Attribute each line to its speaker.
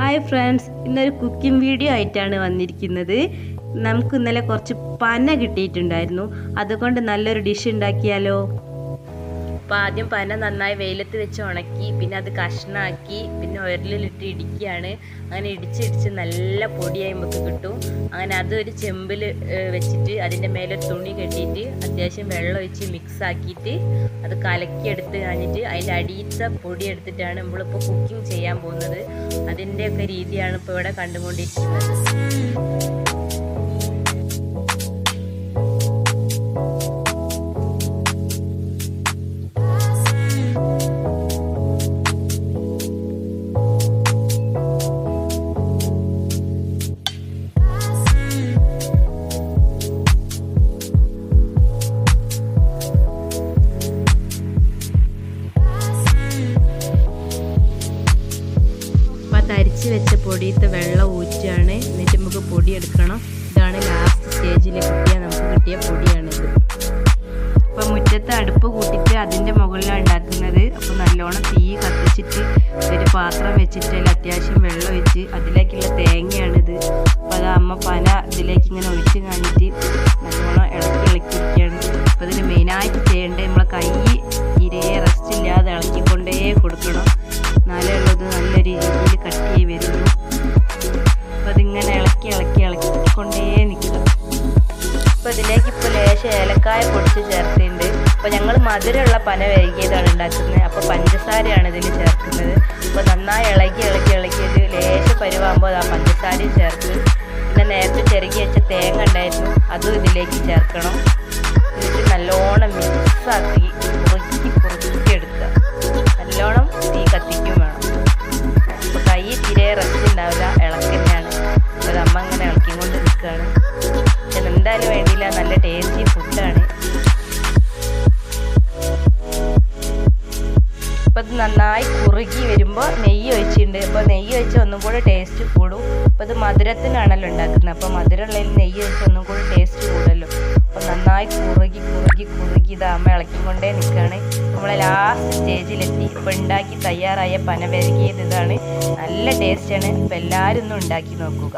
Speaker 1: Hi friends ഇന്നൊരു cooking video ആയിട്ടാണ് വന്നിരിക്കുന്നത്. നമുക്ക് ഇന്നലെ കുറച്ച് പന കിട്ടിയിട്ടുണ്ടായിരുന്നു. അതുകൊണ്ട് നല്ലൊരു ഡിഷ് ഉണ്ടാക്കിയാലോ? അപ്പോൾ ആദ്യം പന നന്നായി വെയിലത്ത് വെച്ച് ഉണക്കി പിന്നെ അത് കഷ്ണാക്കി പിന്നെ ഉരലിലിട്ട് ഇടിക്കുകയാണ്. അങ്ങനെ ഇടിച്ചിടിച്ച് നല്ല പൊടിയായി നമുക്ക് കിട്ടും. അങ്ങനെ അതൊരു ചെമ്പിൽ വെച്ചിട്ട് അതിന്റെ മേലെ തുണി കെട്ടിയിട്ട് അത്യാവശ്യം വെള്ളം ഒഴിച്ച് മിക്സ് ആക്കിയിട്ട് അത് കലക്കിയെടുത്ത് കഴിഞ്ഞിട്ട് അതിന്റെ അടിയിലത്തെ പൊടി എടുത്തിട്ടാണ് നമ്മളിപ്പോൾ കുക്കിംഗ് ചെയ്യാൻ പോകുന്നത്. അതിന്റെയൊക്കെ രീതിയാണ് ഇപ്പോൾ ഇവിടെ കണ്ടുകൊണ്ടിരിക്കുന്നത്. അരിച്ച് വെച്ച പൊടിയത്തെ വെള്ളം ഊറ്റുകയാണ്. എന്നിട്ട് നമുക്ക് പൊടി എടുക്കണം. ഇതാണ് ലാസ്റ്റ് സ്റ്റേജിൽ കിട്ടിയ നമുക്ക് കിട്ടിയ പൊടിയാണിത്. അപ്പം മുറ്റത്ത് അടുപ്പ് കൂട്ടിയിട്ട് അതിന്റെ മുകളിലാണ് ഉണ്ടാക്കുന്നത്. അപ്പോൾ നല്ലോണം തീ കത്തിച്ചിട്ട് ഒരു പാത്രം വെച്ചിട്ട് അതിൽ അത്യാവശ്യം വെള്ളം ഒഴിച്ച് അതിലേക്കുള്ള തേങ്ങയാണിത് ഇതിലേക്ക് ഇപ്പോൾ ലേശം ഏലക്കായ പൊടിച്ച് ചേർത്തിട്ടുണ്ട്. അപ്പോൾ ഞങ്ങൾ മധുരമുള്ള പന വേകിയതാണ് ഉണ്ടാക്കുന്നത്. അപ്പോൾ പഞ്ചസാരയാണ് ഇതിൽ ചേർക്കുന്നത്. അപ്പോൾ നന്നായി ഇളക്കി ഇളക്കി ഇളക്കിയിട്ട് ലേശം പരുവാകുമ്പോൾ ആ പഞ്ചസാരയും ചേർത്ത്. പിന്നെ നേരത്തെ ചെറുകി വെച്ച തേങ്ങ ഉണ്ടായിരുന്നു. അതും ഇതിലേക്ക് ചേർക്കണം. എന്നിട്ട് നല്ലോണം മിക്സാക്കി നന്നായി കുറുകി വരുമ്പോൾ നെയ്യ് ഒഴിച്ചിട്ടുണ്ട്. അപ്പോൾ നെയ്യ് ഒഴിച്ച് ഒന്നും കൂടെ ടേസ്റ്റ് കൂടും. അപ്പോൾ ഇത് മധുരത്തിനാണല്ലോ ഉണ്ടാക്കുന്നത്. അപ്പോൾ മധുരമുള്ളതിൽ നെയ്യ് ഒഴിച്ച് ഒന്നും കൂടെ ടേസ്റ്റ് കൂടുമല്ലോ. അപ്പോൾ നന്നായി കുറുകി കുറുകി കുറുകി ഇത് അമ്മ ഇളക്കിക്കൊണ്ടേ നിൽക്കുകയാണ് നമ്മളെ ലാസ്റ്റ് സ്റ്റേജിലെത്തി ഇപ്പോൾ ഉണ്ടാക്കി തയ്യാറായ പനവരകിയത് ഇതാണ്. നല്ല ടേസ്റ്റാണ് അപ്പോൾ എല്ലാവരും ഒന്ന് ഉണ്ടാക്കി നോക്കുക.